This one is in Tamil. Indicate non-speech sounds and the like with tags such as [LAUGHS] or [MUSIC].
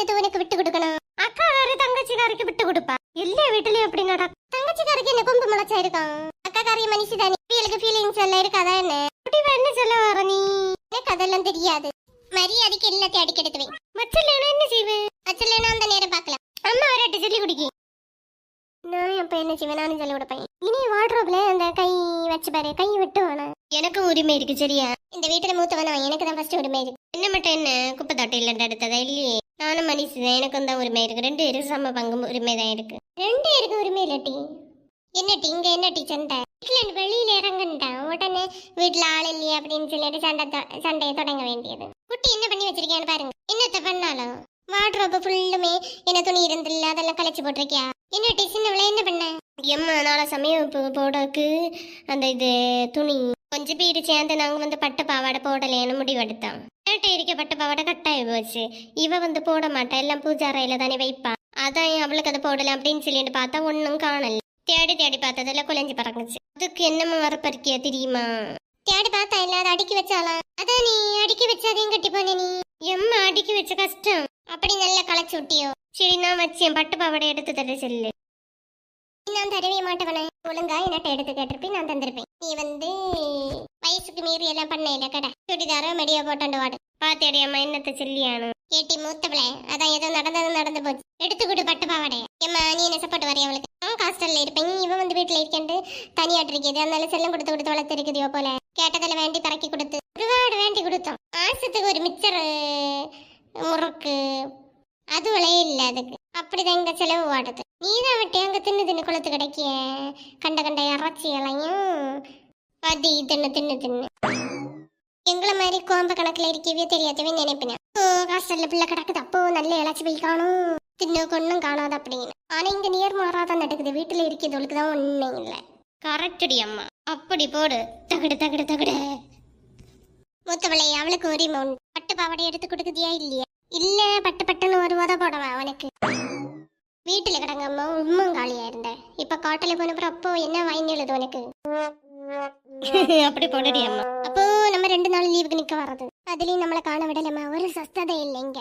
என்னது உனக்கு விட்டு கொடுக்கணும்? அக்காக்காரி தங்கச்சிக்காரிக்கு விட்டு கொடுப்பா. எல்லா வீட்டுலயும் எப்படி நடக்கும் தங்கச்சிக்காரிக்கு என்ன கொம்பு முளைச்சா இருக்கான் அக்காக்காரி மனுஷி தானே இவளுக்கு ஃபீலிங்ஸ் எல்லாம் இருக்காதா என்ன? முடிவா என்ன சொல்ல வர நீ? எனக்கு அதெல்லாம் தெரியாது. மரியாதைக்கு எல்லாத்தையும் அடிக்கெடுத்துவேன் மச்சல்லைனா என்ன செய்வேன் மச்சல்லைனா அந்த நேரம் பார்க்கலாம். அம்மா வரட்டு சொல்லி குடிக்கி. நான் அப்ப என்ன செய்வேன்? நானும் சொல்லி கொடுப்பேன் இனி வாட்ரோப்ல அந்த கை வச்சு பாரு. கை விட்டு வேணாம் எனக்கும் உரிமை இருக்கு சரியா? இந்த வீட்டுல மூத்தவன்? அவன் எனக்கு தான் ஃபர்ஸ்ட் உரிமை இருக்கு. என்ன மட்டும் என்ன? குப்பை தொட்டை இல்லைன்ற அடுத்ததா இல்லையே? நானும் மனுஷன் எனக்கும் தான் உரிமை இருக்கு. ரெண்டு பேருக்கு சம பங்கும் உரிமை தான் இருக்கு. ரெண்டு பேருக்கு உரிமை இல்லட்டி என்ன டீ? இங்க என்ன டீ சண்டை? வீட்டுல இருந்து வெளியில இறங்குன்ட்டான் உடனே வீட்டுல ஆள் இல்லையே அப்படின்னு சொல்லிட்டு சண்டை சண்டையை தொடங்க வேண்டியது. குட்டி என்ன பண்ணி வச்சிருக்கேன்னு பாருங்க. என்னத்த பண்ணாலும்? வாட்ரோப்பு ஃபுல்லுமே என்ன துணி இருந்தில்ல அதெல்லாம் கலைச்சு போட்டிருக்கியா? என்ன டீ? சின்னவள என்ன பண்ண? எம்மா நாளை சமயம் போடக்கு. அந்த இது துணி. கொஞ்சம் பேர் சேர்ந்து நாங்க வந்து பட்டு பாவாடை போடலேன்னு முடிவெடுத்தான். கேட்ட இருக்க பட்டு பாவாடை கட்டாயி போச்சு. இவ வந்து போட மாட்டா. எல்லாம் பூஜா அறையில தானே வைப்பா. அதான் அவளுக்கு அதை போடலாம் அப்படின்னு சொல்லிட்டு பார்த்தா ஒன்றும் காணல. தேடி தேடி பார்த்ததுல குலைஞ்சு பறங்குச்சு அதுக்கு என்னம்மா வரப்பறிக்கியா தெரியுமா? தேடி பார்த்தா இல்லாத அடுக்கி வச்சாலாம் அதான் நீ அடுக்கி வச்சாதையும் கட்டி போன நீ. எம்மா அடுக்கி வச்ச கஷ்டம். அப்படி நல்லா களைச்சு விட்டியோ சரி நான் வச்சேன் பட்டு பாவாடை எடுத்து தர சொல்லு. நான் தரவே மாட்டவனே. ஒழுங்கா என்னட்ட எடுத்து கேட்டிருப்பேன் நான் தந்திருப்பேன். நீ வந்து வயசுக்கு மீறி எல்லாம் பண்ண இல்ல கடை. சுடிதாரோ மெடியோ போட்டாண்டு வாடு பாத்தியடி அம்மா என்னத்த சொல்லியானு. ஏட்டி மூத்தவளே அதான் ஏதோ நடந்தது நடந்து போச்சு. எடுத்து கொடு பட்டு பாவாடைய ஏம்மா நீ என்ன சப்போர்ட் வரைய அவளுக்கு? அவன் ஹாஸ்டல்ல இருப்பேன். இவன் வந்து வீட்டுல இருக்கேன்ட்டு தனியாட்டு இருக்குது. அதனால செல்லம் கொடுத்து கொடுத்து வளர்த்து இருக்குதியோ போல. கேட்டதில் வேண்டி பறக்கி கொடுத்து. ஒருபாடு வேண்டி கொடுத்தோம் ஆசத்துக்கு ஒரு மிச்சர் முறுக்கு அது விலையே இல்லை அதுக்கு அப்படிதான் இங்க செலவு வாடுது நீ தான் விட்டு அங்க தின்னு தின்னு குளத்து கிடைக்கிய கண்ட கண்ட இறைச்சிகளையும் அது தின்னு தின்னு தின்னு. எங்களை மாதிரி கோம்ப கணக்குல இருக்கவே தெரியாதவே நினைப்பினேன் ஓ ஹாஸ்டல்ல பிள்ளை கிடக்குது. அப்போ நல்ல இழைச்சி போய் காணும். தின்னு கொன்னும் காணாது அப்படின்னு. ஆனா இங்க நேர்மாறாதான் நடக்குது. வீட்டுல இருக்கிறவளுக்கு தான் ஒண்ணும் இல்லை. கரெக்டடி அம்மா. அப்படி போடு. தகடு தகடு தகடு. மூத்தவளை அவளுக்கு உரிமை உண்டு பட்டு பாவாடை எடுத்து கொடுக்குதியா இல்லையா? இல்ல பட்டு பட்டுன்னு ஒரு உத போடவா அவனுக்கு வீட்டுல கிடங்க அம்மா உண்மம் காலியா இருந்த. இப்ப காட்டுல போனப்பறம் அப்போ என்ன வாங்கி எழுது உனக்கு? [LAUGHS] அப்படி போடடி அம்மா. அப்போ நம்ம ரெண்டு நாள் லீவுக்கு நிக்க வர்றது? அதுலயும் நம்மளை காண விடலம்மா. ஒரு சஸ்ததை இல்லைங்க.